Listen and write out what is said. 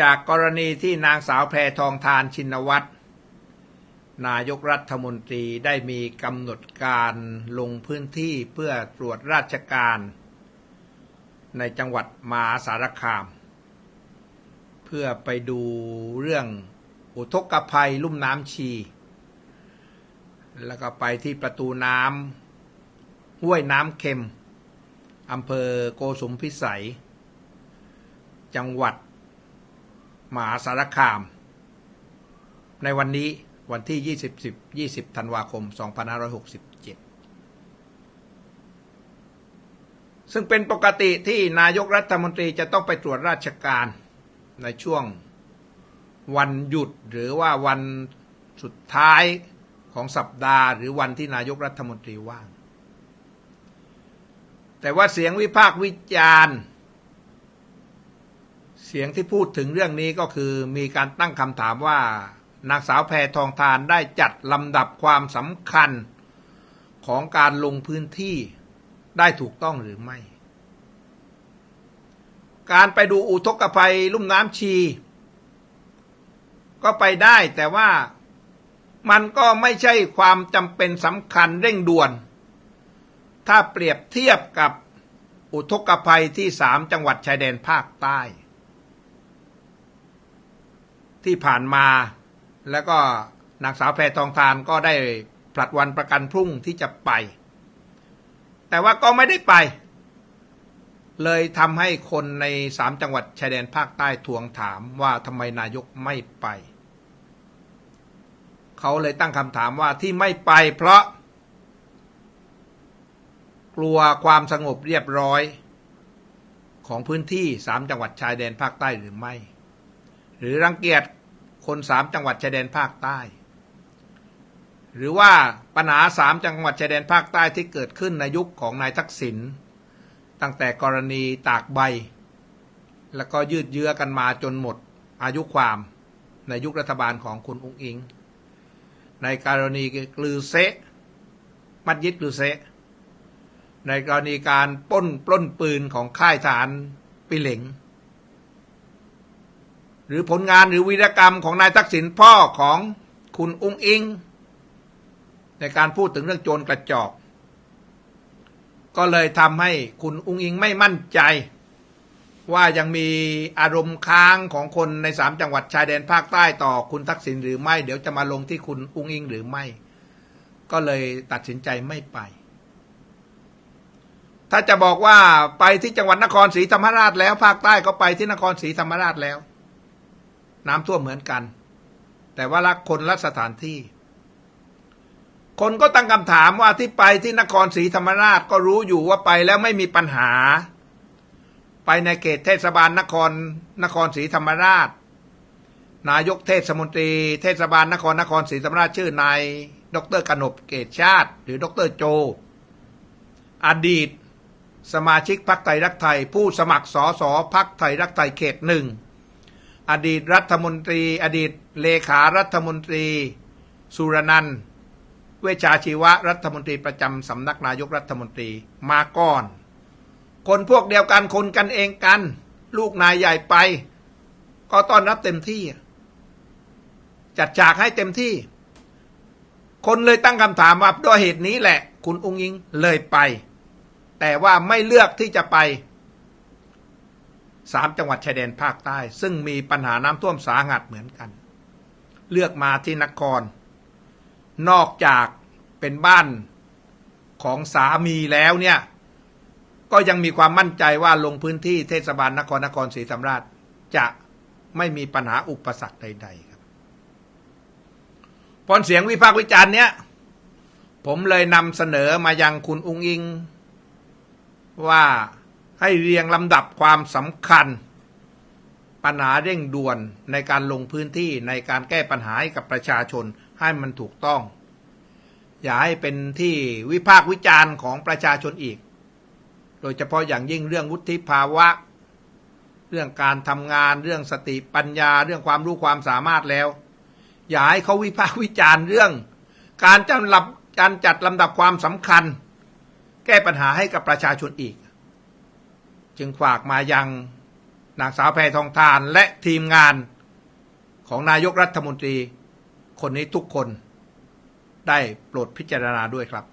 จากกรณีที่นางสาวแพรทองทานชินวัตรนายกรัฐมนตรีได้มีกำหนดการลงพื้นที่เพื่อตรวจราชการ ในจังหวัดมหาสารคาม เพื่อไปดูเรื่องอุทกภัยลุ่มน้ำชี แล้วก็ไปที่ประตูน้ำห้วยน้ำเค็มอำเภอโกสุมพิสัย จังหวัด มหาสารคาม ในวันนี้วันที่20 20ธันวาคม 2567 ซึ่งเป็นปกติที่นายกรัฐมนตรีจะต้องไปตรวจราชการในช่วงวันหยุดหรือว่าวันสุดท้ายของสัปดาห์ หรือวันที่นายกรัฐมนตรีว่าง แต่ว่าเสียงวิพากษ์วิจารณ์ เสียงที่พูดถึงเรื่องนี้ก็คือมีการตั้งคำถามว่านางสาวแพทองทานได้จัดลำดับความสำคัญของการลงพื้นที่ได้ถูกต้องหรือไม่ การไปดูอุทกภัยลุ่มน้ำชี ก็ไปได้แต่ว่ามันก็ไม่ใช่ความจำเป็นสำคัญเร่งด่วน ถ้าเปรียบเทียบกับอุทกภัยที่สามจังหวัดชายแดนภาคใต้ ที่ผ่านมา แล้วก็นางสาวแพรทองทานก็ได้ผลัดวันประกันพรุ่งที่จะไป แต่ว่าก็ไม่ได้ไป เลยทำให้คนในสามจังหวัดชายแดนภาคใต้ทวงถามว่าทำไมนายกไม่ไป เขาเลยตั้งคำถามว่าที่ไม่ไปเพราะ กลัวความสงบเรียบร้อยของพื้นที่สามจังหวัดชายแดนภาคใต้หรือไม่ หรือรังเกียจคนสามจังหวัดชายแดนภาคใต้ หรือว่าปัญหาสามจังหวัดชายแดนภาคใต้ที่เกิดขึ้นในยุคของนายทักษิณตั้งแต่กรณีตากใบ แล้วก็ยืดเยื้อกันมาจนหมดอายุความในยุครัฐบาลของคุณอุ้งอิง ในกรณีกลือเซะมัดยิดกลือเซะในกรณีการป้นปล้นปืนของค่ายทหารปิเหลง รือผลงานหรือวีรกรรมของนายทักษิณพ่อของคุณอุ้งอิง ในการพูดถึงเรื่องโจรกระจอก ก็เลยทำให้คุณอุ้งอิงไม่มั่นใจ ว่ายังมีอารมณ์ค้างของคนในสามจังหวัดชายแดนภาคใต้ต่อคุณทักษิณหรือไม่เดี๋ยวจะมาลงที่คุณอุ้งอิงหรือไม่ ก็เลยตัดสินใจไม่ไป ถ้าจะบอกว่าไปที่จังหวัดนครศรีธรรมราชแล้วภาคใต้ก็ไปที่นครศรีธรรมราชแล้ว น้ำท่วมเหมือนกัน แต่ว่าละคนละสถานที่ คนก็ตั้งคำถามว่าที่ไปที่นครศรีธรรมราชก็รู้อยู่ว่าไปแล้วไม่มีปัญหา ไปในเขตเทศบาลนครนครศรีธรรมราช นายกเทศมนตรี เทศบาลนครนครศรีธรรมราชชื่อนายดรกนบเกตชาติ หรือดรโจ อดีตสมาชิกพรรคไทยรักไทย ผู้สมัครสอสอพรรคไทยรักไทยเขตหนึ่ง อดีตรัฐมนตรี อดีตเลขารัฐมนตรี สุรนันท์เวชาชีวะรัฐมนตรีประจำสำนักนายกรัฐมนตรีมาก่อน คนพวกเดียวกันคนกันเองกัน ลูกนายใหญ่ไป ก็ต้อนรับเต็มที่ จัดฉากให้เต็มที่ คนเลยตั้งคำถามว่าด้วยเหตุนี้แหละ คุณองยิงเลยไป แต่ว่าไม่เลือกที่จะไป สามจังหวัดชายแดนภาคใต้ ซึ่งมีปัญหาน้ำท่วมสาหัสเหมือนกัน เลือกมาที่นคร นอกจากเป็นบ้านของสามีแล้วเนี่ย ก็ยังมีความมั่นใจว่าลงพื้นที่เทศบาลนครนครศรีธรรมราช จะไม่มีปัญหาอุปสรรคใด ๆ ครับพอเสียงวิพากษ์วิจารณ์เนี้ยผมเลยนำเสนอมายังคุณอุงอิงว่า ให้เรียงลำดับความสำคัญ ปัญหาเร่งด่วนในการลงพื้นที่ในการแก้ปัญหาให้กับประชาชนให้มันถูกต้อง อย่าให้เป็นที่วิพากษ์วิจารณ์ของประชาชนอีก โดยเฉพาะอย่างยิ่งเรื่องวุฒิภาวะ เรื่องการทำงานเรื่องสติปัญญาเรื่องความรู้ความสามารถแล้ว อย่าให้เขาวิพากษ์วิจารณ์เรื่อง การจัดลำการจัดลำดับความสำคัญ แก้ปัญหาให้กับประชาชนอีก จึงฝากมายังนางสาวแพทองทานและทีมงานของนายกรัฐมนตรี คนนี้ทุกคนได้โปรดพิจารณาด้วยครับ